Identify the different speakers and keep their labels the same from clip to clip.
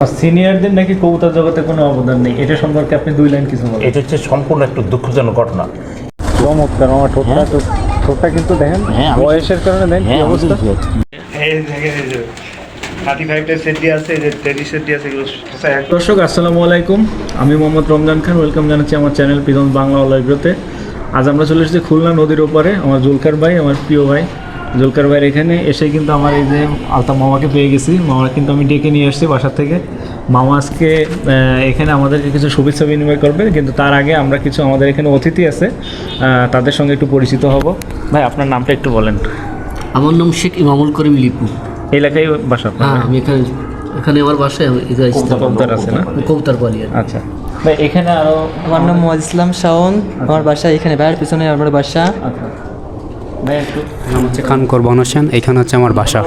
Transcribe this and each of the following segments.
Speaker 1: সিনিয়রদের নাকি কবুতর জগতে কোনো অবদান নেই। এটা সম্পর্কে আপনি দুই লাইন কিছু বলেন।
Speaker 2: এটা হচ্ছে সম্পূর্ণ একটু দুঃখজনক ঘটনা।
Speaker 1: চমৎকার আমার ঠোঁটটা তো ঠোঁটটা কিন্তু দেখেন
Speaker 3: হ্যাঁ,
Speaker 1: বয়সের কারণে দেখেন কি
Speaker 3: হ্যাঁ
Speaker 1: অবস্থা। দর্শক আসসালামু আলাইকুম। আমি মোহাম্মদ রমজান খান ওয়েলকাম জানাচ্ছি আমার চ্যানেল পিজন বাংলা অলয়গ্রোতে আজ আমরা চলে এসেছি খুলনা নদীর ওপারে আমার জুলকার ভাই আমার প্রিয় ভাই। জুলকার ভাইয়ের এখানে এসে কিন্তু আমার এই যে আলতা মামাকে পেয়ে গেছি। মামা কিন্তু আমি ডেকে নিয়ে এসেছি বাসার থেকে। মামা আজকে এখানে আমাদেরকে কিছু শুভেচ্ছা বিনিময় করবে কিন্তু তার আগে আমরা কিছু আমাদের এখানে অতিথি আছে তাদের সঙ্গে একটু পরিচিত হব। ভাই আপনার নামটা একটু বলেন।
Speaker 3: আমার নাম শেখ ইমামুল করিম লিপু।
Speaker 1: এলাকায় বাসা
Speaker 3: হ্যাঁ আমি এখানে এখানে আমার বাসায়।
Speaker 1: কবুতর আছে না?
Speaker 3: কবুতর আর
Speaker 1: আচ্ছা। ভাই এখানে আরও
Speaker 4: আমার নাম মোয়াজ ইসলাম শাওন। আমার বাসা এখানে ভাইয়ের পিছনে আমার বাসা।
Speaker 1: আচ্ছা।
Speaker 5: নাম হচ্ছে খান কোরবান হোসেন এইখানে হচ্ছে আমার বাসা।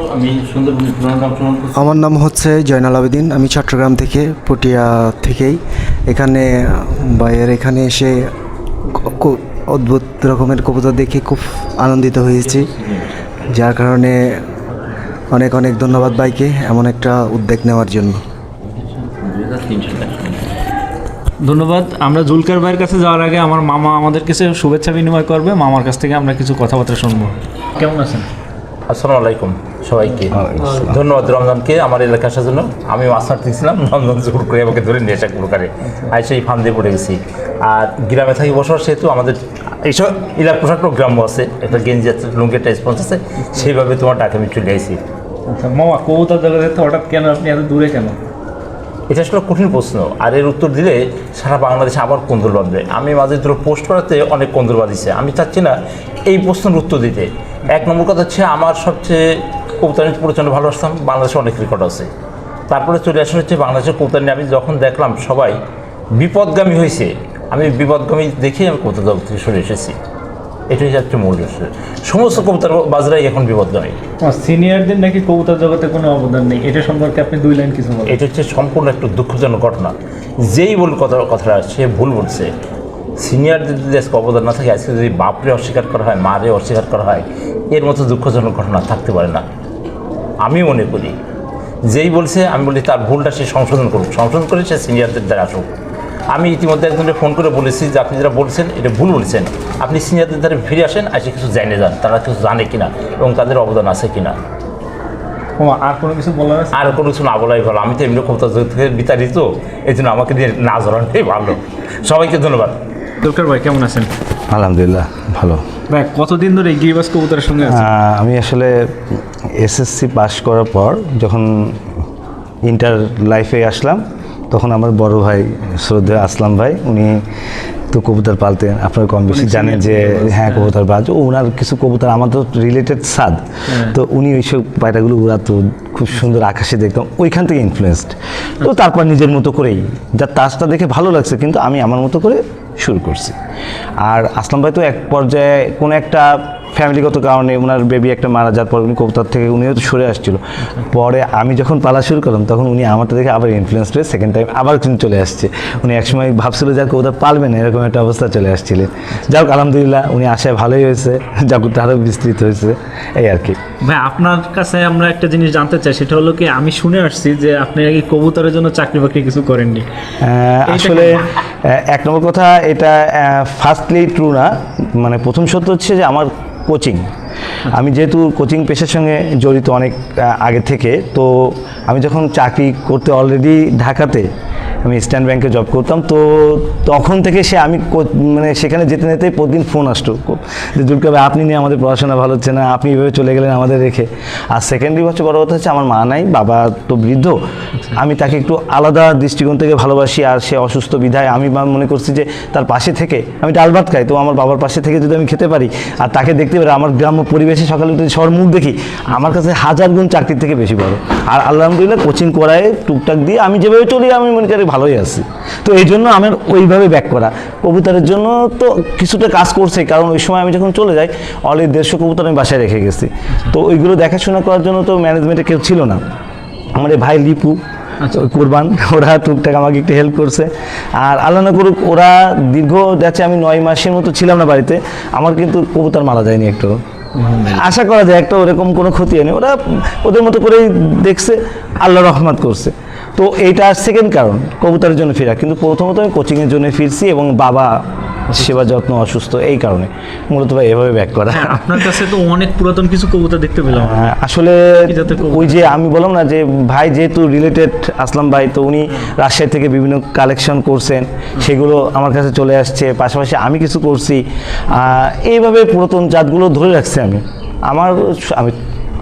Speaker 6: আমার নাম হচ্ছে জয়নাল আবেদিন আমি চট্টগ্রাম থেকে পটিয়া থেকেই। এখানে বাইরের এখানে এসে খুব অদ্ভুত রকমের কবুতর দেখে খুব আনন্দিত হয়েছি। যার কারণে অনেক অনেক ধন্যবাদ বাইকে এমন একটা উদ্যোগ নেওয়ার জন্য।
Speaker 1: ধন্যবাদ। আমরা জুলকার ভাইয়ের কাছে যাওয়ার আগে আমার মামা আমাদের কাছে শুভেচ্ছা বিনিময় করবে। মামার কাছ থেকে আমরা কিছু কথাবার্তা শুনব। কেমন আছেন?
Speaker 2: আসসালামু আলাইকুম সবাইকে। ধন্যবাদ রমজানকে আমার এলাকায় আসার জন্য। আমি মাছ মারতেছিলাম রমজান জোর করে আমাকে ধরে নিয়ে আসা কুরকারে আই সেই ফান দিয়ে পড়ে গেছি। আর গ্রামে থাকি বসবাস সেহেতু আমাদের এইসব এলাকা পোশাকও গ্রাম্য আছে। একটা গেঞ্জি আছে লুঙ্গি একটা স্পঞ্জ আছে। সেইভাবে তোমার ডাকে আমি চলে আসি
Speaker 1: আচ্ছা মামা কবুতর জায়গা হঠাৎ কেন আপনি এত দূরে কেন?
Speaker 2: এটা আসলে কঠিন প্রশ্ন। আর এর উত্তর দিলে সারা বাংলাদেশে আবার কন্দুর বাঁধবে। আমি মাঝে ধরো পোস্ট করাতে অনেক কন্দুর বাঁধিছে। আমি চাচ্ছি না এই প্রশ্নের উত্তর দিতে। এক নম্বর কথা হচ্ছে আমার সবচেয়ে কবুতর নিয়ে প্রচণ্ড ভালোবাসতাম। বাংলাদেশে অনেক রেকর্ড আছে। তারপরে চলে আসা হচ্ছে বাংলাদেশের কবুতর নিয়ে আমি যখন দেখলাম সবাই বিপদগামী হয়েছে, আমি বিপদগামী দেখেই আমি কবুতর জগৎ থেকে সরে এসেছি। এটাই হচ্ছে মূল বিষয় সমস্ত কবুতর বাজরাই এখন বিপদ বিপদগামী
Speaker 1: সিনিয়রদের নাকি কবুতর জগতে কোনো অবদান নেই। এটা সম্পর্কে আপনি দুই লাইন কিছু বলেন।
Speaker 2: এটা হচ্ছে সম্পূর্ণ একটু দুঃখজনক ঘটনা। যেই বল কথা কথাটা সে ভুল বলছে। সিনিয়রদের যদি আজকে অবদান না থাকে আজকে যদি বাপরে অস্বীকার করা হয় মারে অস্বীকার করা হয় এর মতো দুঃখজনক ঘটনা থাকতে পারে না। আমি মনে করি যেই বলছে আমি বলি তার ভুলটা সে সংশোধন করুক। সংশোধন করে সে সিনিয়রদের দ্বারা আসুক। আমি ইতিমধ্যে একজনকে ফোন করে বলেছি যে আপনি যারা বলছেন এটা ভুল বলছেন। আপনি সিনিয়রদের দ্বারা ফিরে আসেন এসে কিছু জেনে যান তারা কিছু জানে কিনা এবং তাদের অবদান আছে কিনা।
Speaker 1: আর কোনো কিছু বলার আছে?
Speaker 2: আর কোনো কিছু না বলাই ভালো। আমি তো এমনি ক্ষমতা থেকে বিতাড়িত এই জন্য আমাকে দিয়ে না জড়ানোই ভালো। সবাইকে ধন্যবাদ।
Speaker 1: জুলকার ভাই কেমন আছেন?
Speaker 7: আলহামদুলিল্লাহ ভালো।
Speaker 1: ভাই কতদিন ধরে গিরিবাস কবুতরের সঙ্গে আছেন?
Speaker 7: আমি আসলে এসএসসি পাস করার পর যখন ইন্টার লাইফে আসলাম তখন আমার বড় ভাই শ্রদ্ধা আসলাম ভাই উনি তো কবুতর পালতেন আপনারা কম বেশি জানেন যে হ্যাঁ কবুতর পাল ওনার কিছু কবুতর আমার তো রিলেটেড সাদ। তো উনি ওইসব পায়রাগুলো উড়াতো খুব সুন্দর আকাশে দেখতাম ওইখান থেকে ইনফ্লুয়েসড তো তারপর নিজের মতো করেই যার তাজটা দেখে ভালো লাগছে কিন্তু আমি আমার মতো করে শুরু করছি। আর আসলাম ভাই তো এক পর্যায়ে কোনো একটা ফ্যামিলিগত কারণে ওনার বেবি একটা মারা যাওয়ার পর উনি কবুতর থেকে উনিও তো সরে আসছিল। পরে আমি যখন পালা শুরু করলাম তখন উনি আমারটা দেখে আবার ইনফ্লুয়েন্স হয়ে সেকেন্ড টাইম আবার কিন্তু চলে আসছে। উনি একসময় ভাবছিল যে আর কবুতর পালবে না এরকম একটা অবস্থা চলে আসছিলেন। যাক আলহামদুলিল্লাহ উনি আশায় ভালোই হয়েছে জাগুরটা আরও বিস্তৃত হয়েছে এই আর কি।
Speaker 1: ভাই আপনার কাছে আমরা একটা জিনিস জানতে চাই সেটা হলো কি আমি শুনে আসছি যে আপনি নাকি কবুতরের জন্য চাকরি বাকরি কিছু করেননি।
Speaker 7: আসলে এক নম্বর কথা এটা ফার্স্টলি ট্রু না। মানে প্রথম সত্য হচ্ছে যে আমার কোচিং। আমি যেহেতু কোচিং পেশার সঙ্গে জড়িত অনেক আগে থেকে, তো আমি যখন চাকরি করতে অলরেডি ঢাকাতে আমি স্ট্যান্ড ব্যাংকে জব করতাম। তো তখন থেকে সে আমি মানে সেখানে যেতে যেতে প্রতিদিন ফোন আসতো। যে, দুর্গা ভাই, আপনি নিয়ে আমাদের পড়াশোনা ভালো হচ্ছে না, আপনি এভাবে চলে গেলেন আমাদের রেখে। আর সেকেন্ডলি হচ্ছে বড় কথা হচ্ছে আমার মা নাই, বাবা তো বৃদ্ধ। আমি তাকে একটু আলাদা দৃষ্টিকোণ থেকে ভালোবাসি আর সে অসুস্থ বিধায় আমি মনে করছি যে তার পাশে থেকে আমি ডাল ভাত খাই, তো আমার বাবার পাশে থেকে যদি আমি খেতে পারি আর তাকে দেখতে পারি, আমার গ্রাম্য পরিবেশে সকালে উঠে সবার মুখ দেখি, আমার কাছে হাজার গুণ চাকরির থেকে বেশি বড়। আর আলহামদুলিল্লাহ কোচিং করায় টুকটাক দিয়ে আমি যেভাবে চলি আমি মনে করি ভালোই আছি। তো এই জন্য আমার ওইভাবে ব্যাক করা। কবুতরের জন্য তো কিছুটা কাজ করছে কারণ ওই সময় আমি যখন চলে যাই অলরেডি দেড়শো কবুতর আমি বাসায় রেখে গেছি। তো ওইগুলো দেখাশোনা করার জন্য তো ম্যানেজমেন্টে কেউ ছিল না। আমার ভাই লিপু ওই কোরবান ওরা টুকটাক আমাকে একটু হেল্প করছে। আর আল্লাহ না করুক ওরা দীর্ঘ যাচ্ছে আমি নয় মাসের মতো ছিলাম না বাড়িতে। আমার কিন্তু কবুতর মারা যায়নি একটু আশা করা যায় একটা ওরকম কোনো ক্ষতি হয়নি। ওরা ওদের মতো করেই দেখছে আল্লাহ রহমত করছে। তো এইটা সেকেন্ড কারণ, কবুতরের জন্য ফেরা। কিন্তু প্রথমত আমি কোচিংয়ের জন্য ফিরছি এবং বাবা সেবা যত্ন অসুস্থ এই কারণে। মূলত ভাই এভাবে ব্যাক করা।
Speaker 1: হ্যাঁ, আপনার কাছে তো অনেক পুরাতন কিছু কবুতর দেখতে পেলাম।
Speaker 7: হ্যাঁ, আসলে ওই যে আমি বললাম না যে ভাই যেহেতু রিলেটেড আসলাম ভাই তো উনি রাজশাহী থেকে বিভিন্ন কালেকশন করছেন সেগুলো আমার কাছে চলে আসছে। পাশাপাশি আমি কিছু করছি। এইভাবে পুরাতন জাতগুলো ধরে রাখছি আমি। আমার আমি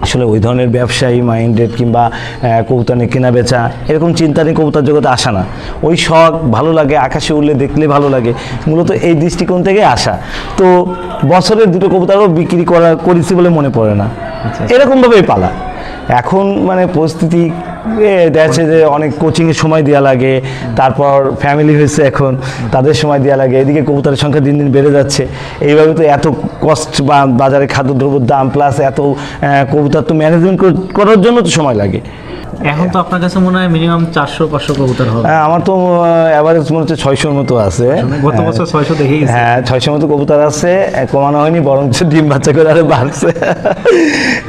Speaker 7: আসলে ওই ধরনের ব্যবসায়ী মাইন্ডেড কিংবা কবুতা কবুতর নিয়ে কেনা বেচা এরকম চিন্তা নিয়ে কবুতর জগতে আসা না। ওই শখ ভালো লাগে আকাশে উড়লে দেখলে ভালো লাগে মূলত এই দৃষ্টিকোণ থেকে আসা। তো বছরের দুটো কবুতরও বিক্রি করা করেছি বলে মনে পড়ে না। এরকমভাবেই পালা। এখন মানে পরিস্থিতি দেখছে যে অনেক কোচিংয়ের সময় দেওয়া লাগে, তারপর ফ্যামিলি হয়েছে এখন, তাদের সময় দেওয়া লাগে, এদিকে কবুতরের সংখ্যা দিন দিন বেড়ে যাচ্ছে। এইভাবে তো এত কস্ট বা বাজারে খাদ্যদ্রব্যের দাম প্লাস এত কবুতর তো ম্যানেজমেন্ট করার জন্য তো সময় লাগে।
Speaker 1: এখন তো আপনার কাছে মনে হয় মিনিমাম চারশো পাঁচশো কবুতর হবে।
Speaker 7: হ্যাঁ, আমার তো অ্যাভারেজ মনে হচ্ছে ছয়শোর মতো আছে।
Speaker 1: গত বছর ছয়শো দেখে
Speaker 7: হ্যাঁ ছয়শোর মতো কবুতর আছে কমানো হয়নি বরং ডিম বাচ্চা করে আরও বাড়ছে।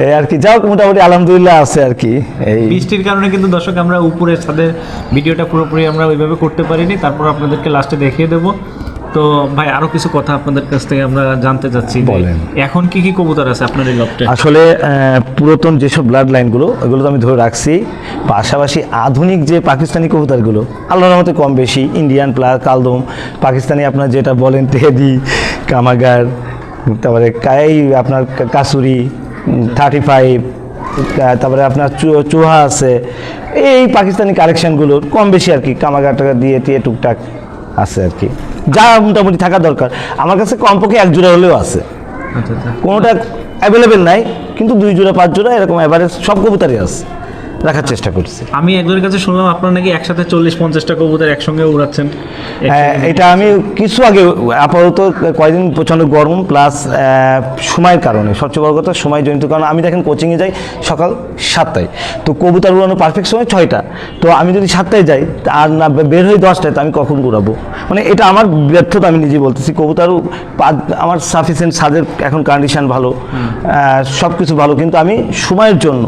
Speaker 7: এই আর কি যাও মোটামুটি আলহামদুলিল্লাহ আছে আর কি। এই
Speaker 1: বৃষ্টির কারণে কিন্তু দর্শক আমরা উপরে ছাদের ভিডিওটা পুরোপুরি আমরা ওইভাবে করতে পারিনি। তারপর আপনাদেরকে লাস্টে দেখিয়ে দেব। তো ভাই আরও কিছু কথা আপনাদের কাছ থেকে আমরা জানতে চাচ্ছি
Speaker 7: বলেন।
Speaker 1: এখন কি কি কবুতর আছে আপনার এই লফটে?
Speaker 7: আসলে পুরাতন যেসব ব্লাড লাইনগুলো ওগুলো তো আমি ধরে রাখছি। পাশাপাশি আধুনিক যে পাকিস্তানি কবুতরগুলো আল্লাহর মতে কম বেশি ইন্ডিয়ান প্লাস কালদম। পাকিস্তানি আপনার যেটা বলেন তেহেদি কামাগার তারপরে কাই আপনার কাসুরি থার্টি ফাইভ তারপরে আপনার চু- চুহা আছে। এই পাকিস্তানি কালেকশনগুলো কম বেশি আর কি কামাগার টাকা দিয়ে টিয়ে টুকটাক আছে আর কি। যা মোটামুটি থাকা দরকার। আমার কাছে কমপক্ষে এক জোড়া হলেও আছে।
Speaker 1: আচ্ছা আচ্ছা।
Speaker 7: কোনোটা অ্যাভেলেবেল নাই কিন্তু দুই জোড়া পাঁচ জোড়া এরকম অ্যাভারেজ সব কবুতারই আছে। রাখার চেষ্টা করছি।
Speaker 1: আমি একজনের কাছে শুনলাম আপনার নাকি একসাথে চল্লিশ পঞ্চাশটা কবুতর একসঙ্গে উড়াচ্ছেন
Speaker 7: হ্যাঁ এটা আমি কিছু আগে আপাতত কয়েকদিন প্রচণ্ড গরম প্লাস সময়ের কারণে সবচেয়ে বড় কথা সময় জনিত কারণ। আমি দেখেন কোচিংয়ে যাই সকাল সাতটায় তো কবুতর উড়ানো পারফেক্ট সময় ছয়টা। তো আমি যদি সাতটায় যাই আর না বের হই দশটায় তো আমি কখন উড়াবো? মানে এটা আমার ব্যর্থতা আমি নিজে বলতেছি কবুতরও পা- আমার সাফিসিয়েন্ট সাজের এখন কন্ডিশন ভালো সব কিছু ভালো কিন্তু আমি সময়ের জন্য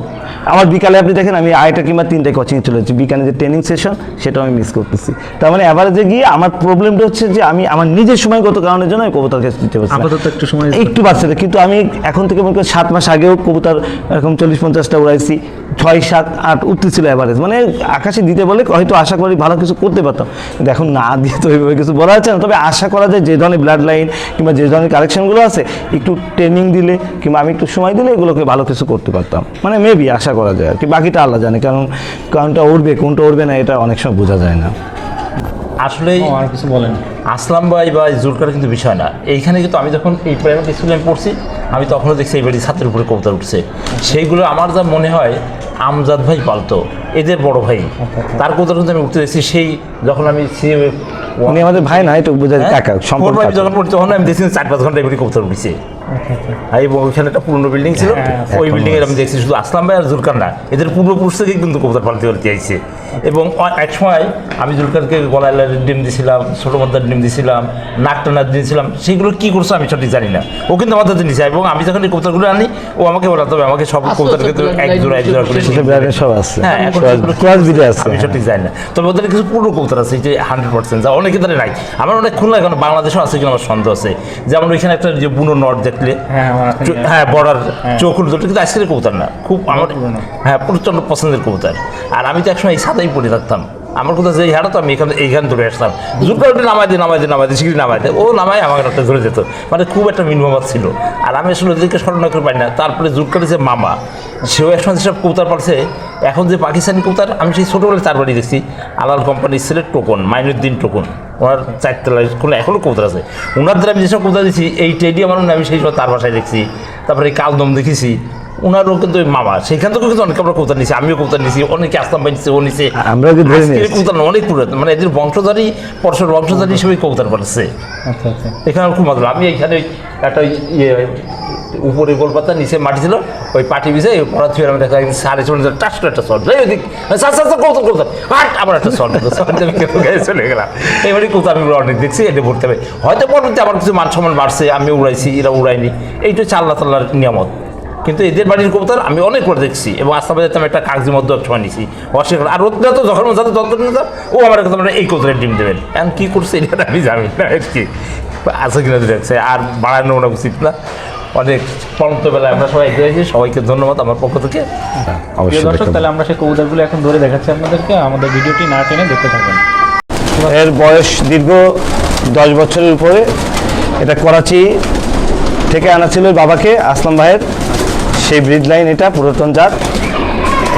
Speaker 7: আমার বিকালে আপনি দেখেন আমি আড়াইটা কিংবা তিনটায় কোচিংয়ে চলে যাচ্ছি। বিকালে যে ট্রেনিং সেশন সেটাও আমি মিস করতেছি। তার মানে অ্যাভারেজে গিয়ে আমার প্রবলেমটা হচ্ছে যে আমি আমার নিজের সময়গত কারণের জন্য আমি কবুতর কাছে দিতে পারছি
Speaker 1: আপাতত একটু সময়
Speaker 7: একটু বাড়ছে। কিন্তু আমি এখন থেকে মনে করি সাত মাস আগেও কবুতার এরকম চল্লিশ পঞ্চাশটা উড়াইছি। ছয় সাত আট উঠতেছিল অ্যাভারেজ মানে আকাশে দিতে বলে হয়তো আশা করি ভালো কিছু করতে পারতাম। কিন্তু এখন না দিয়ে তো ওইভাবে কিছু বলা যাচ্ছে না। তবে আশা করা যায় যে ধরনের ব্লাড লাইন কিংবা যে ধরনের কালেকশনগুলো আছে একটু ট্রেনিং দিলে কিংবা আমি একটু সময় দিলে এগুলোকে ভালো কিছু করতে পারতাম। মানে মেবি আশা করা যায় আর কি। বাকিটা আল্লাহ জানে। কারণ কোনটা উঠবে কোনটা উঠবে না এটা অনেক সময় বোঝা যায় না।
Speaker 2: আসলে
Speaker 1: আর কিছু বলেন।
Speaker 2: আসলাম ভাই বা জুলকার কিন্তু বিষয় না। এইখানে কিন্তু আমি যখন এই প্রাইভেট স্কুলে আমি পড়ছি আমি তখনও দেখছি এই বাড়ি ছাত্রের উপরে কবিতা উঠছে সেইগুলো আমার যা মনে হয় আমজাদ ভাই পালতো এদের বড় ভাই তার কবিতা কিন্তু আমি উঠতে দেখছি সেই যখন আমি সে
Speaker 7: উনি আমাদের ভাই না একটু বোঝা যায় কাকা
Speaker 2: হ্যাঁ?
Speaker 7: সম্পর্ক।
Speaker 2: যখন পড়ি তখন আমি দেখছি চার পাঁচ ঘণ্টা এবারে কবিতা উঠেছে আর এবং ওইখানে একটা পুরনো বিল্ডিং ছিল। ওই বিল্ডিং এর আমি দেখছি শুধু আসলাম ভাই আর জুলকার না। এদের পূর্বপুরুষ থেকেই কিন্তু কবুতর পালতে পালতে আইছে। এবং এক সময় আমি জুলকারকে গলায় ডিম দিয়েছিলাম ছোটো মাথার ডিম দিয়েছিলাম নাক টানার দিয়েছিলাম সেইগুলো কি করছে আমি সঠিক জানি না। ও কিন্তু আমার হাতে নিছে এবং আমি যখন এই কবুতরগুলো আনি ও আমাকে বলা তবে আমাকে সব কবুতর কিন্তু এক জোড়া এক জোড়া করে
Speaker 7: সব আছে।
Speaker 2: হ্যাঁ সেগুলো আমি সঠিক জানি না। তবে ওদের কিছু পুরো কবুতর আছে যে হান্ড্রেড পার্সেন্ট যা অনেকে তাদের নাই। আমার অনেক খুলনা এখন বাংলাদেশও আছে কিনা আমার সন্দেহ আছে। যেমন ওইখানে একটা যে বুনো নট দেখলে
Speaker 1: হ্যাঁ, আমার আছে।
Speaker 2: চো- হ্যাঁ বর্ডার চোখ দুটো কিন্তু আজকের কবুতর না। খুব আমার হ্যাঁ প্রচণ্ড পছন্দের কবুতর। আর আমি তো একসময় এই সাদাই পড়ে থাকতাম। আমার কথা যে হারাতো আমি এখানে এইখান ধরে আসতাম। জুটটা ওটা নামাই দিয়ে নামাই দিয়ে নামাই দিয়ে শিগগিরি নামাই দেয় ও নামাই আমাকে একটা ধরে যেত। মানে খুব একটা মিনমাবাদ ছিল। আর আমি আসলে ওদেরকে স্মরণ করে পাই না। তারপরে জুটকার যে মামা সেও একসময় যেসব কবুতর পারছে এখন যে পাকিস্তানি কবুতর আমি সেই ছোটোবেলায় চার বাড়ি দেখছি। আলাল কোম্পানির ছেলে টোকন মাইনুদ্দিন টোকন। ওনার চারতলায় কোনো এখনও কবুতর আছে। ওনার দ্বারা আমি যেসব কবুতর দিচ্ছি এই টেডি আমার মনে আমি সেই সময় তার বাসায় দেখছি। তারপরে এই কালদম দেখেছি। ওনারও কিন্তু ওই মামা সেখান থেকেও কিন্তু অনেক আমরা কবুতর নিছি আমিও কবুতর নিছি অনেকে আসলাম ভাই নিচ্ছে ও নিছে।
Speaker 7: আমরা।
Speaker 2: কবুতর অনেক পুরাতন মানে এদের বংশধারী পরশুর বংশধারী হিসেবে কবুতর পাঠাচ্ছে
Speaker 1: আচ্ছা আচ্ছা।
Speaker 2: এখানে খুব মজা আমি এইখানে ওই একটা ওই ইয়ে উপরে গোলপাতা, নিচে মাটি ছিল, ওই পাটি বিষে পড়া ছুঁয়ে আমি দেখা সাড়ে চলে টাস করে একটা শট। যাই ওদিক সার সার হাট, আবার একটা শট। শট আমি কেন গায়ে চলে গেলাম। এবারে কোথাও আমি অনেক দেখছি এটা ভরতে হবে। হয়তো পরবর্তী আমার কিছু মান সম্মান বাড়ছে, আমি উড়াইছি, এরা উড়াইনি এইটা চাল্লা তাল্লার নিয়ামত। কিন্তু এদের বাড়ির কবুতর আমি অনেক করে দেখছি, এবং আস্তাবাদের আমি একটা কাগজের মধ্যে সময় নিছি। অস্বীকার আর ওদের তো যখন যাতে যত ও আমার কথা মানে এই কবুতরের ডিম দেবেন। এখন কী করছে এটা আমি জানি না, আর কি। আছে কিনা দেখছে। আর বাড়ানো উচিত না। অনেক বেলায় আমরা সবাই এগিয়েছি সবাইকে ধন্যবাদ আমার পক্ষ থেকে।
Speaker 1: প্রিয়
Speaker 2: অবশ্যই
Speaker 1: দর্শক তাহলে আমরা সেই কবুতরগুলো এখন ধরে দেখাচ্ছি আপনাদেরকে। আমাদের ভিডিওটি না টেনে দেখতে থাকবেন
Speaker 7: এর বয়স দীর্ঘ দশ বছরের উপরে। এটা করাচি থেকে আনা ছিল বাবাকে আসলাম ভাইয়ের। সেই ব্রিড লাইন এটা পুরাতন জাত।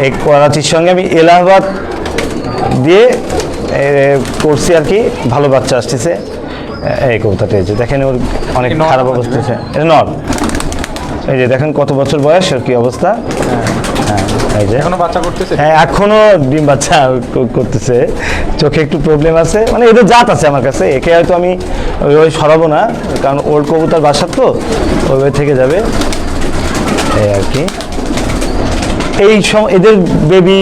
Speaker 7: এই করাচির সঙ্গে আমি এলাহাবাদ দিয়ে করছি আর কি। ভালো বাচ্চা আসতেছে। এই কবিতাটা দেখেন ওর অনেক খারাপ? অবস্থা আছে এটা নর। এই যে দেখেন কত বছর বয়স আর কি অবস্থা? হ্যাঁ এই যে।
Speaker 1: এখনও বাচ্চা করতেছে?
Speaker 7: হ্যাঁ এখনও ডিম বাচ্চা করতেছে। চোখে একটু প্রবলেম আছে। মানে এদের জাত আছে আমার কাছে একে হয়তো আমি ওইভাবে সরাবো না কারণ ওর কবুতার বাসার তো ওইভাবে থেকে যাবে। এই আর কি। এই সম এদের বেবি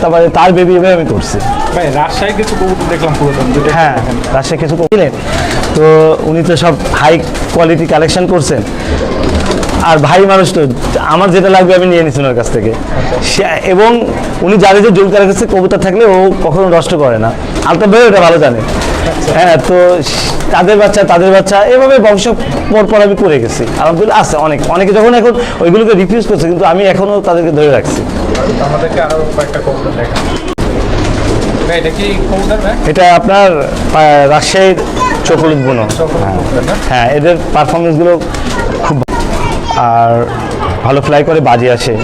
Speaker 7: তারপরে তার বেবি এভাবে আমি করছি
Speaker 1: ভাই রাজশাহী কিছু কবুতর দেখলাম পুরাতন
Speaker 7: হ্যাঁ রাজশাহী কিছু করলেন তো উনি তো সব হাই কোয়ালিটি কালেকশন করছেন। আর ভাই মানুষ তো আমার যেটা লাগবে আমি নিয়ে নিচ্ছি ওনার কাছ থেকে। এবং উনি জানে যে জুলকারের কাছে কবুতর থাকলে ও কখনো নষ্ট করে না। আলতা ভাই ওটা ভালো জানে। হ্যাঁ তো তাদের বাচ্চা তাদের বাচ্চা এভাবে বংশ পর পর আমি করে গেছি। আলহামদুলিল্লাহ আছে অনেক। অনেকে যখন এখন ওইগুলোকে রিফিউজ করছে কিন্তু আমি এখনও তাদেরকে ধরে রাখছি।
Speaker 1: আমাদেরকে আরও কয়েকটা কবুতর দেখা এটা
Speaker 7: আপনার রাজশাহীর চকলুদ বুনো। হ্যাঁ হ্যাঁ এদের পারফরমেন্সগুলো খুব আর ভালো ফ্লাই করে বাজি আসে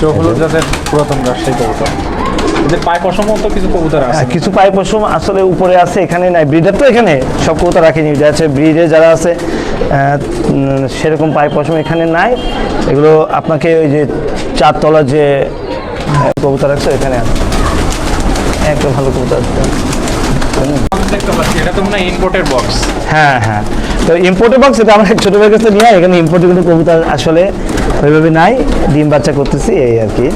Speaker 1: চোখ হলুদ যাদের পুরাতন রাজশাহী কবুতর। কিছু কবুতর আছে।
Speaker 7: হ্যাঁ, কিছু পাই পশম আসলে উপরে আছে এখানে নাই। ব্রিডার তো এখানে সব কবুতর রাখিনি আছে ব্রিডে যারা আছে সেরকম পাই পশম এখানে নাই। এগুলো আপনাকে ওই যে চারতলা যে কবুতর আছে এখানে আছে। একটা ভালো কবুতর আছে।
Speaker 1: দেখতে পাচ্ছি এটা তো মনে হয় বক্স
Speaker 7: হ্যাঁ হ্যাঁ। তো ইম্পোর্টের বক্স এটা আমার ছোটো ভাইয়ের কাছে নিয়ে এখানে ইম্পোর্টে কিন্তু কবুতর আসলে ওইভাবে নাই ডিম বাচ্চা করতেছি এই আর কি।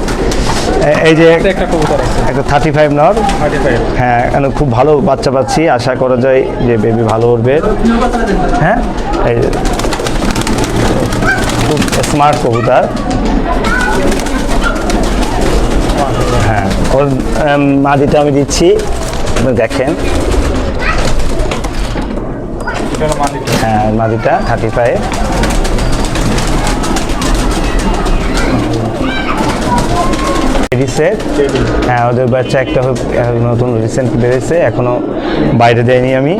Speaker 7: এই যে
Speaker 1: একটা কবুতর
Speaker 7: একটা থার্টি ফাইভ নর হ্যাঁ এখানে খুব ভালো বাচ্চা পাচ্ছি আশা করা যায় যে বেবি ভালো উঠবে। হ্যাঁ এই খুব স্মার্ট কবুতর। হ্যাঁ ওর মাদিটা আমি দিচ্ছি। আপনি দেখেন। হ্যাঁ মাদিটা থার্টি ফাইভ। সেট হ্যাঁ ওদের বাচ্চা একটা নতুন রিসেন্ট বেড়েছে এখনও বাইরে দেয়নি আমি।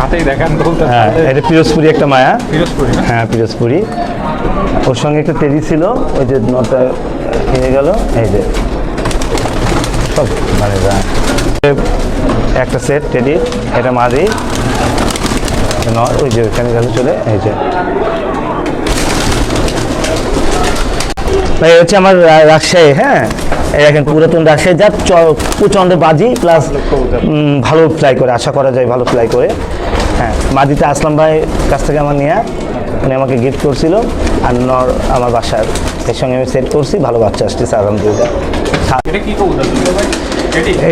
Speaker 1: হাতেই দেখান
Speaker 7: হ্যাঁ এটা পিরোজপুরি একটা মায়া।
Speaker 1: পিরোজপুরি
Speaker 7: হ্যাঁ পিরোজপুরি। ওর সঙ্গে একটা টেরি ছিল, ওই যে নটা কিনে গেল, এই যে। সব মানে একটা সেট টেডি, এটা মাদি ওই যে ওখানে গেল চলে, এই যে। ভাই হচ্ছে আমার রাজশাহী হ্যাঁ? এই দেখেন, পুরাতন রাজশাহী, যা প্রচণ্ড বাজি প্লাস ভালো ফ্লাই করে, আশা করা যায় ভালো ফ্লাই করে। হ্যাঁ মাদিতে আসলাম ভাই, কাছ থেকে আমার নিয়ে, উনি আমাকে গিফট করছিল। আর নর আমার বাসার এর সঙ্গে আমি সেট করছি ভালো বাচ্চা আসতেছে আলহামদুলিল্লাহ।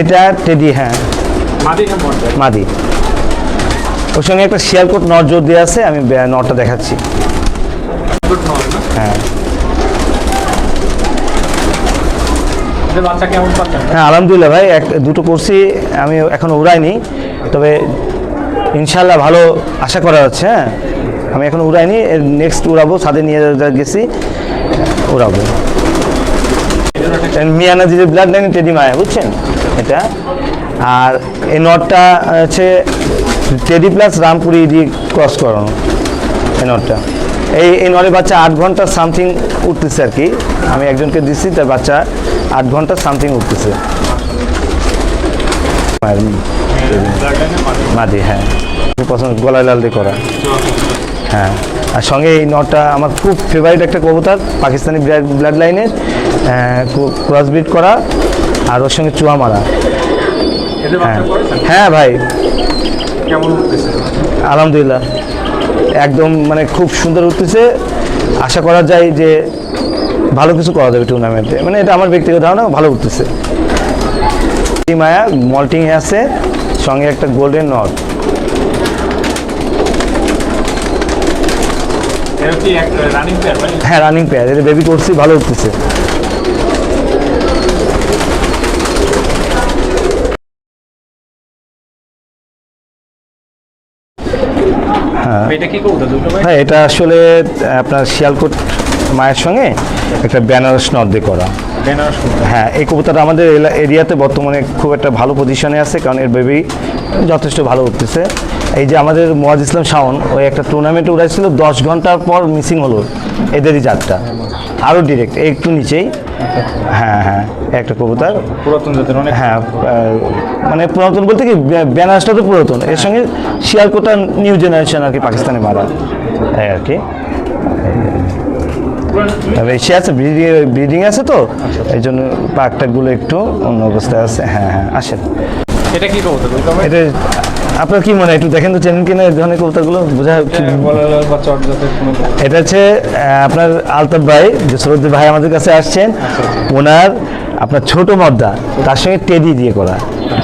Speaker 1: এটা
Speaker 7: টেডি? হ্যাঁ।
Speaker 1: মাদি না মর্যাদা
Speaker 7: মাদি। ওর সঙ্গে একটা শিয়ালকোট নট জোর দিয়ে আছে আমি নটটা দেখাচ্ছি। হ্যাঁ। হ্যাঁ আলহামদুলিল্লাহ ভাই এক দুটো করছি আমি এখনও উড়াইনি তবে ইনশাল্লাহ ভালো আশা করা যাচ্ছে হ্যাঁ। আমি এখনও উড়াইনি নেক্সট উড়াবো, ছাদে নিয়ে গেছি, উড়াবো। মিয়ানা যে ব্লাড লাইন টেডি মায়া, বুঝছেন? এটা। আর এই নটটা হচ্ছে টেডি প্লাস রামপুরি দিয়ে ক্রস করানো, এই নটটা। এই এই নরের বাচ্চা আট ঘণ্টা সামথিং উঠতেছে আর কি। আমি একজনকে দিচ্ছি তার বাচ্চা আট ঘণ্টা সামথিং উঠতেছে। মাদি হ্যাঁ। পছন্দ, গলায় লাল দিয়ে করা। হ্যাঁ। আর সঙ্গে এই নটটা আমার খুব ফেভারিট একটা কবুতর পাকিস্তানি ব্লাড লাইনের ক্রস ব্রিড করা আর ওর সঙ্গে চুয়া মারা। হ্যাঁ। হ্যাঁ ভাই।
Speaker 1: কেমন
Speaker 7: আলহামদুলিল্লাহ। একদম মানে খুব সুন্দর উঠতেছে। আশা করা যায় যে ভালো কিছু করা যাবে টুর্নামেন্টে মানে এটা আমার ব্যক্তিগত ধারণা ভালো উঠতেছে। মায়া মল্টিং আছে সঙ্গে একটা গোল্ডেন নট
Speaker 1: এটা কি এক রানিং পেয়ার ভাই
Speaker 7: হ্যাঁ রানিং পেয়ার এটা বেবি করছি ভালো উঠতেছে। হ্যাঁ এটা আসলে আপনার শিয়ালকোট মায়ের সঙ্গে একটা বেনারস নর্দে করা। হ্যাঁ এই কবুতরটা আমাদের এলা- এরিয়াতে বর্তমানে খুব একটা ভালো পজিশনে আছে কারণ এর বেবি যথেষ্ট ভালো উঠতেছে। এই যে আমাদের মোয়াজ ইসলাম শাওন ওই একটা টুর্নামেন্টে উড়াইছিল দশ ঘণ্টার পর মিসিং হলো এদেরই জাতটা। আরও ডিরেক্ট একটু নিচেই। হ্যাঁ হ্যাঁ একটা কবুতর।
Speaker 1: পুরাতন জাতের অনেক।
Speaker 7: হ্যাঁ মানে পুরাতন বলতে কি বে- বেনারসটা তো পুরাতন। এর সঙ্গে শিয়ালকোটা নিউ জেনারেশন আর কি পাকিস্তানে মারা। আর কি। তবে সে আছে ব্রিডিং আছে তো এই জন্য পাকটাগুলো একটু অন্য অবস্থায় আছে। হ্যাঁ হ্যাঁ আসেন।
Speaker 1: এটা কি কবুতর
Speaker 7: এটা আপনার কি মনে হয় একটু দেখেন তো চেনেন কিনা এই ধরনের কবুতরগুলো বোঝা
Speaker 1: কবুতর।
Speaker 7: এটা হচ্ছে আপনার আলতাফ ভাই যে ভাই আমাদের কাছে আসছেন। ওনার আপনার ছোট মদ্দা তার সঙ্গে টেডি দিয়ে করা।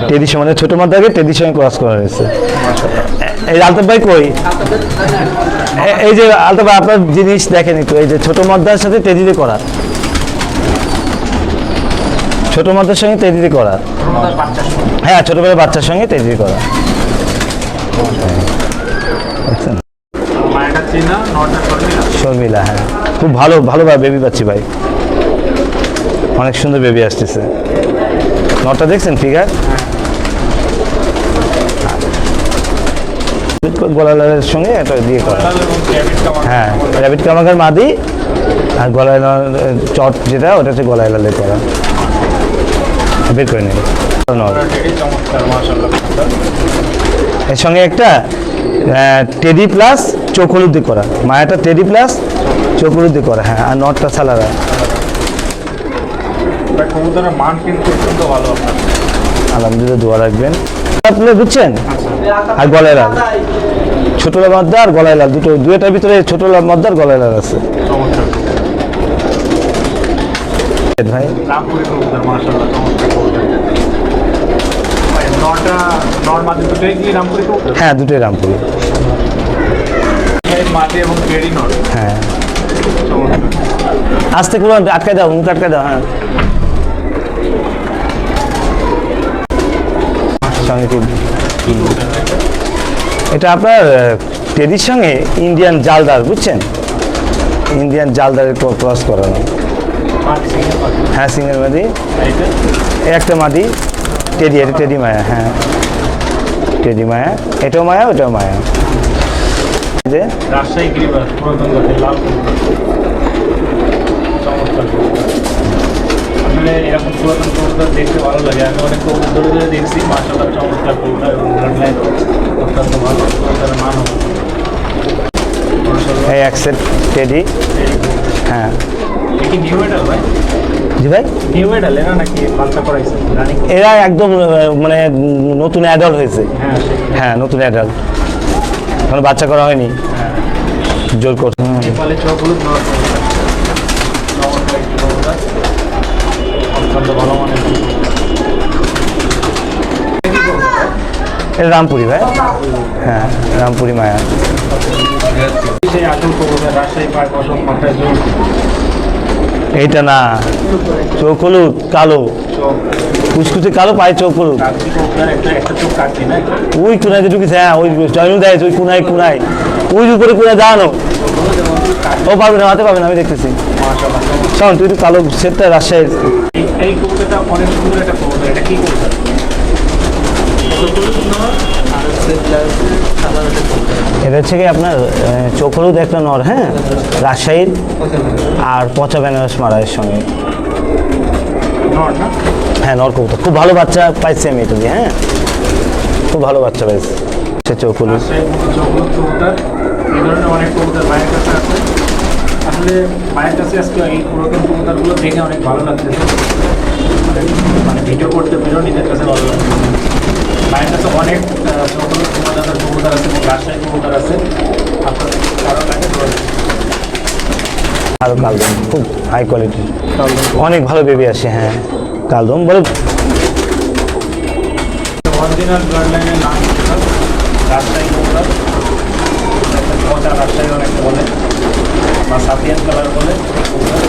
Speaker 7: টেডি সমানে ছোট মদ্দাকে টেডির সঙ্গে ক্রস করা হয়েছে। এই আলতাফ ভাই কই? এই যে আলতাফ ভাই, আপনার জিনিস দেখেন একটু, এই যে ছোট মদ্দার সাথে টেডি করা। ছোট মদ্দার সঙ্গে টেডি করা। হ্যাঁ ছোটবেলার বাচ্চার সঙ্গে টেডি করা।
Speaker 1: নটা শর্মিলা
Speaker 7: হ্যাঁ। খুব ভালো ভালোভাবে বেবি পাচ্ছি ভাই। অনেক সুন্দর বেবি আসতেছে। নটা দেখছেন ফিগার গলালের সঙ্গে এটা দিয়ে করা। হ্যাঁ র্যাবিট কামাকার মাদি আর গলায় চট যেটা ওটা হচ্ছে গলায় লালে করা। বের করে
Speaker 1: কবুতর।
Speaker 7: এর সঙ্গে একটা টেডি প্লাস চোখ হলুদ করা। মায়াটা টেডি প্লাস চোখ হলুদ করা হ্যাঁ আর নটটা সালারা
Speaker 1: মান কিন্তু ভালো
Speaker 7: আলহামদুলিল্লাহ দোয়া রাখবেন। আপনি বুঝছেন? আর গলায় লাল। ছোট মদ্দা আর গলায় লাল। দুটো দুয়েটার ভিতরে ছোট মদ্দা আর গলায় লাল আছে। ভাই। হ্যাঁ দুটোই রামপুরি। হ্যাঁ। আস্তে করে আটকায় দাও, মুখ আটকায় দাও হ্যাঁ সঙ্গে কি এটা আপনার টেডির সঙ্গে ইন্ডিয়ান জালদার, বুঝছেন? ইন্ডিয়ান জালদারের ক্রস করানো। হ্যাঁ সিঙ্গেল মাদি। একটা মাদি। টেডি, এটা টেডি মায়া হ্যাঁ। টেডি মায়া, এটাও মায়া, ওটাও মায়া। যে।
Speaker 1: রাজশাহী লাল আসলে এরকম পুরাতন কবুতর দেখতে ভালো লাগে। আমি অনেক কবুতর ধরে দেখছি মাশাআল্লাহ চমৎকার কবুতর এবং ব্লাড অত্যন্ত ভালো কবুতরের মান মাশাআল্লাহ।
Speaker 7: এই এক সেট টেডি হ্যাঁ। জি ভাই?
Speaker 1: এরা নাকি বাচ্চা করাইছে
Speaker 7: এরা একদম মানে নতুন অ্যাডাল্ট হয়েছে।
Speaker 1: হ্যাঁ
Speaker 7: হ্যাঁ নতুন অ্যাডাল্ট এখন বাচ্চা করা হয়নি। জোর করছে হুম।
Speaker 1: নেপালে চোখ হলুদ নর কবুতর চমৎকার একটি কবুতর অত্যন্ত ভালো মানের
Speaker 7: এটা রামপুরি ভাই। হ্যাঁ রামপুরি মায়া।
Speaker 1: সেই আসল রাজশাহী পার্ক অশোক
Speaker 7: এইটা না চোখ হলুদ কালো। কুচকুচে কালো পায়ে চোখ হলুদ। ওই কোনায় ঢুকেছে হ্যাঁ ওই জয়নু দেয় ওই কোনায় কোনায়। ওই উপরে কোনায় দাঁড়ানো। ও পারবে না হাতে পাবে না আমি দেখতেছি। শোন তুই তো কালো সেটটা রাজশাহীর।
Speaker 1: এই কবুতরটা অনেক সুন্দর একটা কবুতর এটা কি কবুতর
Speaker 7: এটা হচ্ছে কি আপনার আহ, চোখ হলুদ একটা নর হ্যাঁ? রাজশাহীর। আর পচা বেনারস মারায়ের সঙ্গে। হ্যাঁ নর কবুতর খুব ভালো বাচ্চা পাইছি আমি এটা হ্যাঁ? খুব ভালো বাচ্চা পাইছি। সে চোখ হলুদ।
Speaker 1: চৌকুল কবুতর এই ধরনের অনেক কবুতর মায়ের কাছে আছে। আসলে মায়ের কাছে আজকে এই পুরাতন কবুতরগুলো দেখে অনেক ভালো লাগতেছে। মানে ভিডিও করতে নিজের কাছে ভালো লাগছে মায়ের কাছে অনেক কবুতর আছে এবং রাজশাহী কবুতর আছে। আপনাদের কারও লাগে
Speaker 7: আরও কালদম খুব হাই কোয়ালিটি অনেক ভালো বেবি আসে হ্যাঁ। কালদম বলে।
Speaker 1: অরিজিনাল ব্লাড লাইনের নাম রাজশাহী কবুতর একটা পচা রাজশাহী অনেকে বলে বা সাপিয়ান কালার বলে কবুতর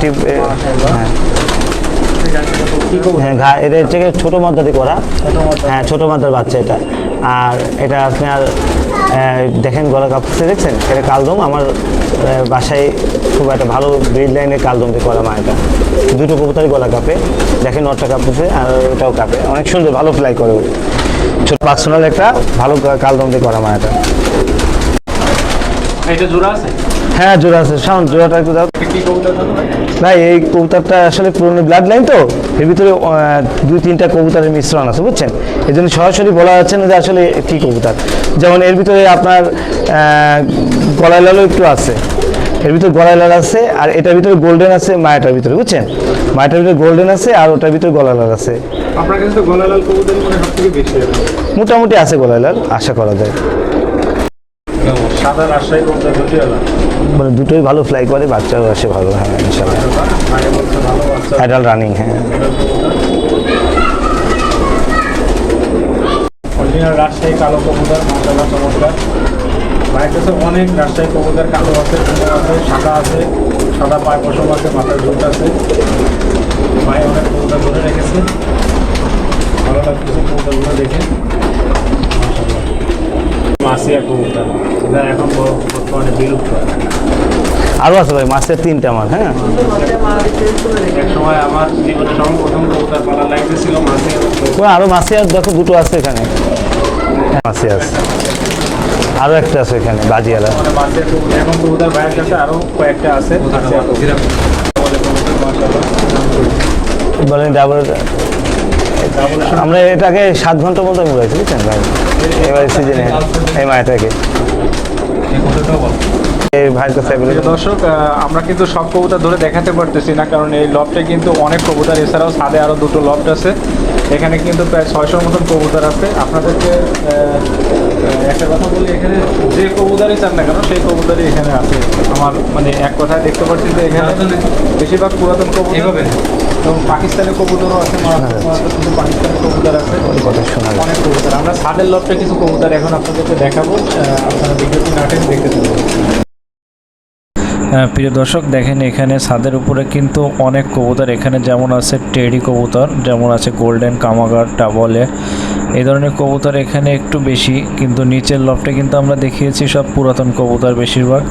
Speaker 7: টিপ- এ, হ্যাঁ
Speaker 1: কি কবুতর
Speaker 7: হ্যাঁ ঘা এটা হচ্ছে ছোটো মাদ্রাতে করা। হ্যাঁ ছোটো মাদ্রার বাচ্চা এটা। আর এটা আপনার আহ, দেখেন গলা কাপড়ে দেখছেন? এটা কালদম আমার বাসায় খুব একটা ভালো ব্রিড লাইনের কালদম দিয়ে করা মা এটা। দুটো কবুতরই গলা কাপে। দেখেন নটটা কাঁপতেছে আর ওটাও কাপে। অনেক সুন্দর ভালো ফ্লাই করে। ছোট পার্সোনাল একটা ভালো কা- কালদম দিয়ে করা মা এটা।
Speaker 1: এটা জোড়া আছে?
Speaker 7: হ্যাঁ জোড়া আছে। সাউন্ড জোড়াটা একটু দাও।
Speaker 1: ভাই?
Speaker 7: এই কবুতরটা আসলে পুরনো ব্লাড লাইন তো। এর ভিতরে দুই তিনটা কবুতরের মিশ্রণ আছে বুঝছেন? এই জন্য সরাসরি বলা যাচ্ছে না যে আসলে কি কবুতর। যেমন এর ভিতরে আপনার গলায় লালও একটু আছে। এর ভিতরে গলায় লাল আছে আর এটার ভিতরে গোল্ডেন আছে মায়াটার ভিতরে বুঝছেন? মায়াটার ভিতরে গোল্ডেন আছে আর ওটার ভিতরে গলায় লাল আছে।
Speaker 1: আপনার কাছে তো বেশি এখন।
Speaker 7: মোটামুটি আছে গলায় লাল আশা করা যায়।
Speaker 1: সাদা রাজশাহী কবুতর দুটি হলো
Speaker 7: মানে দুটোই ভালো ফ্লাই করে বাচ্চাও আসে ভালো হ্যাঁ ইনশাল্লাহ অ্যাডাল্ট রানিং হ্যাঁ।
Speaker 1: অরিজিনাল রাজশাহী কালো কবুতর মাসাল্লাহ চমৎকার। ভাইয়ের কাছে অনেক রাজশাহী কবুতর কালো আছে কালো আছে সাদা আছে সাদা পায় পশম আছে মাথার ঝুট আছে। ভাই অনেক কবুতর ধরে রেখেছে। ভালো লাগতেছে কবুতরগুলো দেখে। মাসিয়া কবুতর। এটা এখন বর্তমানে বিলুপ্ত।
Speaker 7: আরও আছে ভাই মাছের তিনটে আমার হ্যাঁ?
Speaker 1: এক সময় আমার জীবনে সর্বপ্রথম কবুতর পালার লাইফে মাসিয়া।
Speaker 7: আরও মাসি আর দেখো দুটো আছে এখানে। মাসি আছে। আরও একটা আছে এখানে বাজিয়ালা।
Speaker 1: মানে এখন কবুতর ভাইয়ের কাছে আরও কয়েকটা আছে। মাসিয়া।
Speaker 7: বলেন ডাবল আমরা এটাকে সাত ঘণ্টা মতো ঘুরাইছি বুঝছেন? ভাই এবার সিজনে এই মায়াটাকে।
Speaker 1: দর্শক আমরা কিন্তু সব কবুতর ধরে দেখাতে পারতেছি না কারণ এই লফটে কিন্তু অনেক কবুতর এছাড়াও সাদে আরও দুটো লফট আছে। এখানে কিন্তু প্রায় ছয়শোর মতন কবুতর আছে। আপনাদেরকে একটা কথা বলি এখানে যে কবুতরই চান না কেন সেই কবুতরই এখানে আছে। আমার মানে এক কথায় দেখতে পাচ্ছি যে এখানে বেশিরভাগ পুরাতন কবুতর এবং পাকিস্তানি কবুতরও আছে কিছু পাকিস্তানি কবুতর আছে। অনেক কবুতর। আমরা ছাদের লফটে কিছু কবুতর এখন আপনাদেরকে দেখাবো আপনারা ভিডিওটি নাটেন দেখতে হ্যাঁ, প্রিয় দর্শক দেখেন এখানে ছাদের উপরে কিন্তু অনেক কবুতর। এখানে যেমন আছে টেডি কবুতর যেমন আছে গোল্ডেন কামাগার টাবলে এই ধরনের কবুতর এখানে একটু বেশি কিন্তু নিচের লফটে কিন্তু আমরা দেখিয়েছি সব পুরাতন কবুতর বেশিরভাগ।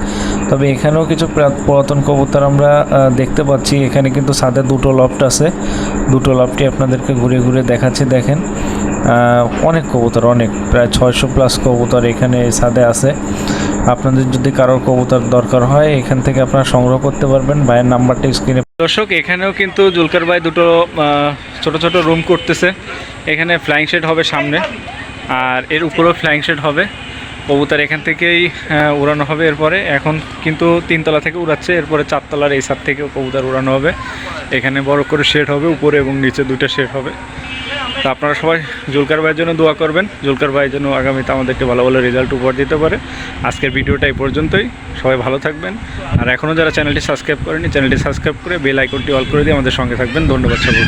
Speaker 1: তবে এখানেও কিছু পুরাতন কবুতর আমরা দেখতে পাচ্ছি। এখানে কিন্তু ছাদে দুটো লফট আছে। দুটো লফটই আপনাদেরকে ঘুরে ঘুরে দেখাচ্ছি, দেখেন। অনেক কবুতর, অনেক। প্রায় ছয়শো প্লাস কবুতর এখানে সাদে আছে। আপনাদের যদি কারোর কবুতর দরকার হয়, এখান থেকে আপনারা সংগ্রহ করতে পারবেন। ভাইয়ের নাম্বারটা স্ক্রিনে দর্শক, এখানেও কিন্তু জুলকার ভাই দুটো ছোট ছোট রুম করতেছে। এখানে ফ্লাইং শেড হবে সামনে। আর এর উপরেও ফ্লাইং শেড হবে। কবুতর এখান থেকেই উড়ানো হবে এরপরে। এখন কিন্তু তিনতলা থেকে উড়াচ্ছে, এরপরে চারতলার এই সার থেকেও কবুতর উড়ানো হবে। এখানে বড় করে শেড হবে, উপরে এবং নিচে দুটো শেড হবে। তো আপনারা সবাই জুলকার ভাইয়ের জন্য দোয়া করবেন। জুলকার ভাই যেন আগামীতে আমাদেরকে ভালো ভালো রেজাল্ট উপহার দিতে পারে। আজকের ভিডিওটা এই পর্যন্তই। সবাই ভালো থাকবেন। আর এখনও যারা চ্যানেলটি সাবস্ক্রাইব করেনি চ্যানেলটি সাবস্ক্রাইব করে বেল আইকনটি অল করে দিয়ে আমাদের সঙ্গে থাকবেন। ধন্যবাদ সকলকে